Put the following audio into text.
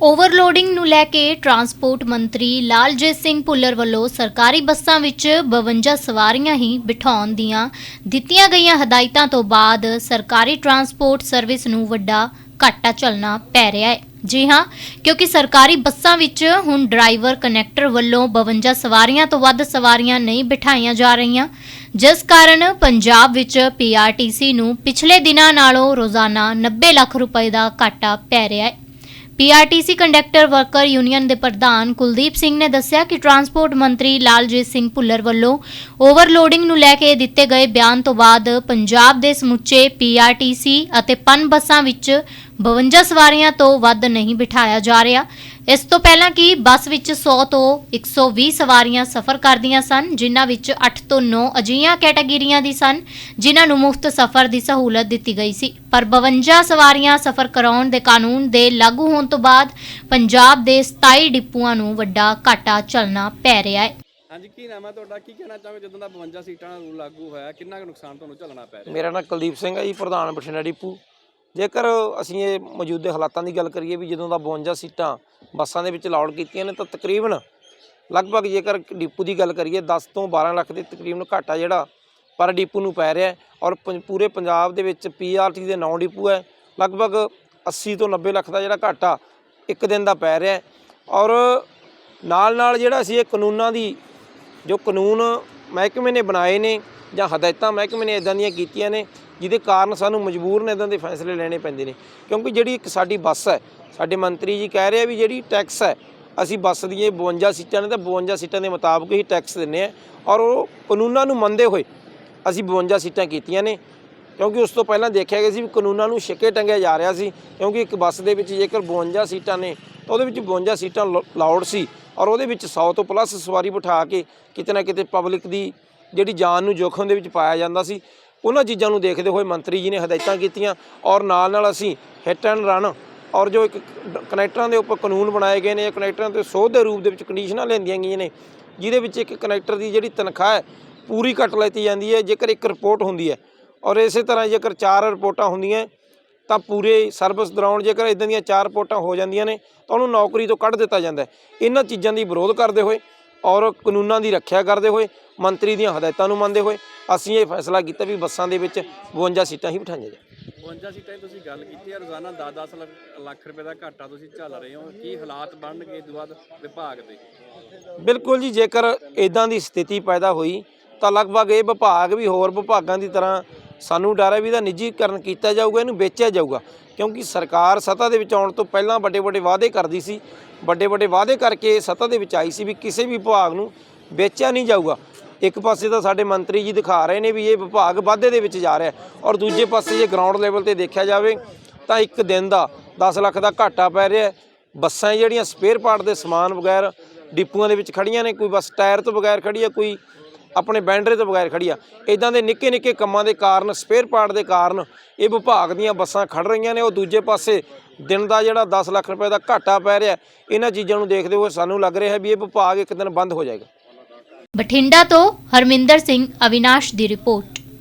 Overloading ਨੂੰ ਲੈ ਕੇ transport ਮੰਤਰੀ ਲਾਲਜੀਤ ਸਿੰਘ ਭੁੱਲਰ ਵੱਲੋਂ ਸਰਕਾਰੀ ਬੱਸਾਂ ਵਿੱਚ 52 ਸਵਾਰੀਆਂ ਹੀ ਬਿਠਾਉਣ ਦੀਆਂ ਦਿੱਤੀਆਂ ਗਈਆਂ ਹਦਾਇਤਾਂ ਤੋਂ ਬਾਅਦ ਸਰਕਾਰੀ ਟਰਾਂਸਪੋਰਟ ਸਰਵਿਸ ਨੂੰ ਵੱਡਾ ਘਾਟਾ ਝੱਲਣਾ ਪੈ ਰਿਹਾ ਹੈ। ਜੀ ਹਾਂ, ਕਿਉਂਕਿ ਸਰਕਾਰੀ ਬੱਸਾਂ ਵਿੱਚ ਹੁਣ ਡਰਾਈਵਰ, ਕਨੈਕਟਰ ਵੱਲੋਂ 52 ਸਵਾਰੀਆਂ ਤੋਂ ਵੱਧ ਸਵਾਰੀਆਂ ਨਹੀਂ ਬਿਠਾਈਆਂ ਜਾ ਰਹੀਆਂ। ਜਿਸ ਕਾਰਨ ਪੰਜਾਬ ਵਿੱਚ ਪੀਆਰਟੀਸੀ ਨੂੰ ਪਿਛਲੇ ਦਿਨਾਂ ਨਾਲੋਂ ਰੋਜ਼ਾਨਾ 90 ਲੱਖ ਰੁਪਏ ਦਾ ਘਾਟਾ ਪੈ ਰਿਹਾ ਹੈ। ਪੀਆਰਟੀਸੀ ਕੰਡਕਟਰ ਵਰਕਰ ਯੂਨੀਅਨ ਦੇ ਪ੍ਰਧਾਨ ਕੁਲਦੀਪ ਸਿੰਘ ਨੇ ਦੱਸਿਆ ਕਿ ਟਰਾਂਸਪੋਰਟ ਮੰਤਰੀ ਲਾਲਜੀਤ ਸਿੰਘ ਭੁੱਲਰ ਵੱਲੋਂ ਓਵਰਲੋਡਿੰਗ ਨੂੰ ਲੈ ਕੇ ਦਿੱਤੇ ਗਏ ਬਿਆਨ ਤੋਂ ਬਾਅਦ ਪੰਜਾਬ ਦੇ ਸਮੁੱਚੇ ਪੀਆਰਟੀਸੀ ਅਤੇ ਪਨ ਬੱਸਾਂ ਵਿੱਚ 52 ਸਵਾਰੀਆਂ ਤੋਂ ਵੱਧ ਨਹੀਂ ਬਿਠਾਇਆ ਜਾ ਰਿਹਾ। ਇਸ ਤੋਂ ਪਹਿਲਾਂ ਕਿ ਬੱਸ ਵਿੱਚ 100 ਤੋਂ 120 ਸਵਾਰੀਆਂ ਸਫ਼ਰ ਕਰਦੀਆਂ ਸਨ ਜਿਨ੍ਹਾਂ ਵਿੱਚ 8 ਤੋਂ 9 ਅਜਿਹੀਆਂ ਕੈਟਾਗਰੀਆਂ ਦੀ ਸਨ ਜਿਨ੍ਹਾਂ ਨੂੰ ਮੁਫਤ ਸਫ਼ਰ ਦੀ ਸਹੂਲਤ ਦਿੱਤੀ ਗਈ ਸੀ। ਪਰ 52 ਸਵਾਰੀਆਂ ਸਫ਼ਰ ਕਰਾਉਣ ਦੇ ਕਾਨੂੰਨ ਦੇ ਲਾਗੂ ਹੋਣ ਤੋਂ ਬਾਅਦ ਪੰਜਾਬ ਦੇ 27 ਡਿਪੂਆਂ ਨੂੰ ਵੱਡਾ ਘਾਟਾ ਝੱਲਣਾ ਪੈ ਰਿਹਾ ਹੈ। ਹਾਂਜੀ ਕੀ ਨਾਮ ਹੈ ਤੁਹਾਡਾ? ਕੀ ਕਹਿਣਾ ਚਾਹੋਗੇ ਜਦੋਂ ਦਾ 52 ਸੀਟਾਂ ਦਾ ਰੂਲ ਲਾਗੂ ਹੋਇਆ? ਕਿੰਨਾ ਕੁ ਨੁਕਸਾਨ ਤੁਹਾਨੂੰ ਝੱਲਣਾ ਪੈ ਰਿਹਾ? ਮੇਰਾ ਨਾਮ ਕੁਲਦੀਪ ਸਿੰਘ ਹੈ ਜੀ ਪ੍ਰਧਾਨ ਬਠਿੰਡਾ ਡਿਪੂ। ਜੇਕਰ ਅਸੀਂ ਇਹ ਮੌਜੂਦੇ ਹਾਲਾਤਾਂ ਦੀ ਗੱਲ ਕਰੀਏ ਵੀ ਜਦੋਂ ਦਾ 52 ਸੀਟਾਂ ਬੱਸਾਂ ਦੇ ਵਿੱਚ ਅਲਾਉਡ ਕੀਤੀਆਂ ਨੇ ਤਾਂ ਤਕਰੀਬਨ ਲਗਭਗ ਜੇਕਰ ਡਿਪੂ ਦੀ ਗੱਲ ਕਰੀਏ 10 ਤੋਂ 12 ਲੱਖ ਦੇ ਤਕਰੀਬਨ ਘਾਟਾ ਜਿਹੜਾ ਪਰ ਡਿਪੂ ਨੂੰ ਪੈ ਰਿਹਾ ਔਰ ਪੰ- ਪੂਰੇ ਪੰਜਾਬ ਦੇ ਵਿੱਚ ਪੀਆਰਟੀ ਦੇ 9 ਡਿਪੂ ਹੈ, ਲਗਭਗ 80 ਤੋਂ 90 ਲੱਖ ਦਾ ਜਿਹੜਾ ਘਾਟਾ ਇੱਕ ਦਿਨ ਦਾ ਪੈ ਰਿਹਾ ਔਰ ਨਾਲ ਨਾਲ ਜਿਹੜਾ ਅਸੀਂ ਇਹ ਕਾਨੂੰਨਾਂ ਦੀ, ਜੋ ਕਾਨੂੰਨ ਮਹਿਕਮੇ ਨੇ ਬਣਾਏ ਨੇ ਜਾਂ ਹਦਾਇਤਾਂ ਮਹਿਕਮੇ ਨੇ ਇਦਾਂ ਦੀਆਂ ਕੀਤੀਆਂ ਨੇ ਜਿਹਦੇ ਕਾਰਨ ਸਾਨੂੰ ਮਜ਼ਬੂਰ ਨੇ ਇਦਾਂ ਦੇ ਫੈਸਲੇ ਲੈਣੇ ਪੈਂਦੇ ਨੇ। ਕਿਉਂਕਿ ਜਿਹੜੀ ਇੱਕ ਸਾਡੀ ਬੱਸ ਹੈ, ਸਾਡੇ ਮੰਤਰੀ ਜੀ ਕਹਿ ਰਹੇ ਆ ਵੀ ਜਿਹੜੀ ਟੈਕਸ ਹੈ, ਅਸੀਂ ਬੱਸ ਦੀਆਂ 52 ਸੀਟਾਂ ਨੇ ਤਾਂ 52 ਸੀਟਾਂ ਦੇ ਮੁਤਾਬਕ ਹੀ ਟੈਕਸ ਦਿੰਨੇ ਆ ਔਰ ਉਹ ਕਾਨੂੰਨਾਂ ਨੂੰ ਮੰਨਦੇ ਹੋਏ ਅਸੀਂ 52 ਸੀਟਾਂ ਕੀਤੀਆਂ ਨੇ। ਕਿਉਂਕਿ ਉਸ ਤੋਂ ਪਹਿਲਾਂ ਦੇਖਿਆ ਗਿਆ ਸੀ ਵੀ ਕਾਨੂੰਨਾਂ ਨੂੰ ਛਿੱਕੇ ਟੰਗਿਆ ਜਾ ਰਿਹਾ ਸੀ, ਕਿਉਂਕਿ ਇੱਕ ਬੱਸ ਦੇ ਵਿੱਚ ਜੇਕਰ 52 ਸੀਟਾਂ ਨੇ, ਤਾਂ ਉਹਦੇ ਵਿੱਚ 52 ਸੀਟਾਂ ਲਾਉਡ ਸੀ ਔਰ ਉਹਦੇ ਵਿੱਚ 100 ਤੋਂ ਪਲੱਸ ਸਵਾਰੀ ਬਿਠਾ ਕੇ ਕਿਤੇ ਨਾ ਕਿਤੇ ਪਬਲਿਕ ਦੀ ਜਿਹੜੀ ਜਾਨ ਨੂੰ ਜੋਖਮ ਦੇ ਵਿੱਚ ਪਾਇਆ ਜਾਂਦਾ ਸੀ। ਉਹਨਾਂ ਚੀਜ਼ਾਂ ਨੂੰ ਦੇਖਦੇ ਹੋਏ ਮੰਤਰੀ ਜੀ ਨੇ ਹਦਾਇਤਾਂ ਕੀਤੀਆਂ ਔਰ ਨਾਲ ਨਾਲ ਅਸੀਂ ਹਿੱਟ ਐਂਡ ਰਨ ਔਰ ਜੋ ਇੱਕ ਕਨੈਕਟਰਾਂ ਦੇ ਉੱਪਰ ਕਾਨੂੰਨ ਬਣਾਏ ਗਏ ਨੇ ਇਹ ਕਨੈਕਟਰਾਂ ਤੇ ਸੋਧ ਦੇ ਰੂਪ ਦੇ ਵਿੱਚ ਕੰਡੀਸ਼ਨਾਂ ਲੈਂਦੀਆਂ ਗਈਆਂ ਨੇ, ਜਿਹਦੇ ਵਿੱਚ ਇੱਕ ਕਨੈਕਟਰ ਦੀ ਜਿਹੜੀ ਤਨਖਾਹ ਹੈ ਪੂਰੀ ਕੱਟ ਲੈਤੀ ਜਾਂਦੀ ਹੈ, ਜੇਕਰ ਇੱਕ ਰਿਪੋਰਟ ਹੁੰਦੀ ਹੈ ਔਰ ਇਸੇ ਤਰ੍ਹਾਂ ਜੇਕਰ ਚਾਰ ਰਿਪੋਰਟਾਂ ਹੁੰਦੀਆਂ ਤਾਂ ਪੂਰੇ ਸਰਵਿਸ ਦਰਾਉਣ ਜੇਕਰ ਇਦਾਂ ਦੀਆਂ ਚਾਰ ਰਿਪੋਰਟਾਂ ਹੋ ਜਾਂਦੀਆਂ ਨੇ, ਤਾਂ ਉਹਨੂੰ ਨੌਕਰੀ ਤੋਂ ਕੱਢ ਦਿੱਤਾ ਜਾਂਦਾ ਇਹਨਾਂ ਚੀਜ਼ਾਂ ਦੀ ਵਿਰੋਧ ਕਰਦੇ ਹੋਏ ਔਰ ਕਾਨੂੰਨਾਂ ਦੀ ਰੱਖਿਆ ਕਰਦੇ ਹੋਏ ਮੰਤਰੀ ਦੀਆਂ ਹਦਾਇਤਾਂ ਨੂੰ ਮੰਨਦੇ ਹੋਏ ਅਸੀਂ ਇਹ ਫੈਸਲਾ ਕੀਤਾ ਵੀ ਬੱਸਾਂ ਦੇ ਵਿੱਚ 52 ਸੀਟਾਂ ਹੀ ਬਿਠਾਈਆਂ ਜਾਣ। 52 ਸੀਟਾਂ ਦੀ ਤੁਸੀਂ ਗੱਲ ਕੀਤੀ ਹੈ ਰੋਜ਼ਾਨਾ 10-10 ਲੱਖ- ਲੱਖ ਰੁਪਏ ਦਾ ਘਾਟਾ ਤੁਸੀਂ ਝੱਲ ਰਹੇ ਹੋ ਕੀ ਹਾਲਾਤ ਬਣਨਗੇ ਬਾਅਦ ਵਿਭਾਗ ਦੇ? ਬਿਲਕੁਲ ਜੀ ਜੇਕਰ ਇਦਾਂ ਦੀ ਸਥਿਤੀ ਪੈਦਾ ਹੋਈ ਤਾਂ ਲਗਭਗ ਇਹ ਵਿਭਾਗ ਵੀ ਹੋਰ ਵਿਭਾਗਾਂ ਦੀ ਤਰ੍ਹਾਂ ਸਾਨੂੰ ਡਰ ਹੈ ਵੀ ਇਹਦਾ ਨਿੱਜੀਕਰਨ ਕੀਤਾ ਜਾਊਗਾ, ਇਹਨੂੰ ਵੇਚਿਆ ਜਾਊਗਾ। ਕਿਉਂਕਿ ਸਰਕਾਰ ਸੱਤਾ ਦੇ ਵਿੱਚ ਆਉਣ ਤੋਂ ਪਹਿਲਾਂ ਵੱਡੇ ਵੱਡੇ ਵਾਅਦੇ ਕਰਦੀ ਸੀ। ਵੱਡੇ ਵੱਡੇ ਵਾਅਦੇ ਕਰਕੇ ਸੱਤਾ ਦੇ ਵਿੱਚ ਆਈ ਸੀ ਵੀ ਕਿਸੇ ਵੀ ਵਿਭਾਗ ਨੂੰ ਵੇਚਿਆ ਨਹੀਂ ਜਾਊਗਾ। ਇੱਕ ਪਾਸੇ ਤਾਂ ਸਾਡੇ ਮੰਤਰੀ ਜੀ ਦਿਖਾ ਰਹੇ ਨੇ ਵੀ ਇਹ ਵਿਭਾਗ ਵਾਧੇ ਦੇ ਵਿੱਚ ਜਾ ਰਿਹਾ ਔਰ ਦੂਜੇ ਪਾਸੇ ਜੇ ਗਰਾਊਂਡ ਲੈਵਲ ਤੇ ਦੇਖਿਆ ਜਾਵੇ ਤਾਂ ਇੱਕ ਦਿਨ ਦਾ 10 ਲੱਖ ਦਾ ਘਾਟਾ ਪੈ ਰਿਹਾ ਬੱਸਾਂ ਜਿਹੜੀਆਂ ਸਪੇਅਰ ਪਾਰਟ ਦੇ ਸਮਾਨ ਵਗੈਰ ਡਿਪੂਆਂ ਦੇ ਵਿੱਚ ਖੜੀਆਂ ਨੇ, ਕੋਈ ਬੱਸ ਟਾਇਰ ਤੋਂ ਬਗੈਰ ਖੜੀ ਹੈ, ਕੋਈ ਆਪਣੇ ਬੈਂਡਰੇ ਤੋਂ ਬਗੈਰ ਖੜੀ ਆ। ਇਦਾਂ ਦੇ ਨਿੱਕੇ ਨਿੱਕੇ ਕੰਮਾਂ ਦੇ ਕਾਰਨ ਸਪੇਅਰ ਪਾਰਟ ਦੇ ਕਾਰਨ ਇਹ ਵਿਭਾਗ ਦੀਆਂ ਬੱਸਾਂ ਖੜ ਰਹੀਆਂ ਨੇ। ਉਹ ਦੂਜੇ ਪਾਸੇ ਦਿਨ ਦਾ ਜਿਹੜਾ 10 ਲੱਖ ਰੁਪਏ ਦਾ ਘਾਟਾ ਪੈ ਰਿਹਾ, ਇਹਨਾਂ ਚੀਜ਼ਾਂ ਨੂੰ ਦੇਖਦੇ ਹੋਏ ਸਾਨੂੰ ਲੱਗ ਰਿਹਾ ਵੀ ਇਹ ਵਿਭਾਗ ਇੱਕ ਦਿਨ ਬੰਦ ਹੋ ਜਾਏਗਾ। ਬਠਿੰਡਾ ਤੋਂ ਹਰਮਿੰਦਰ ਸਿੰਘ, ਅਵਿਨਾਸ਼ ਦੀ ਰਿਪੋਰਟ।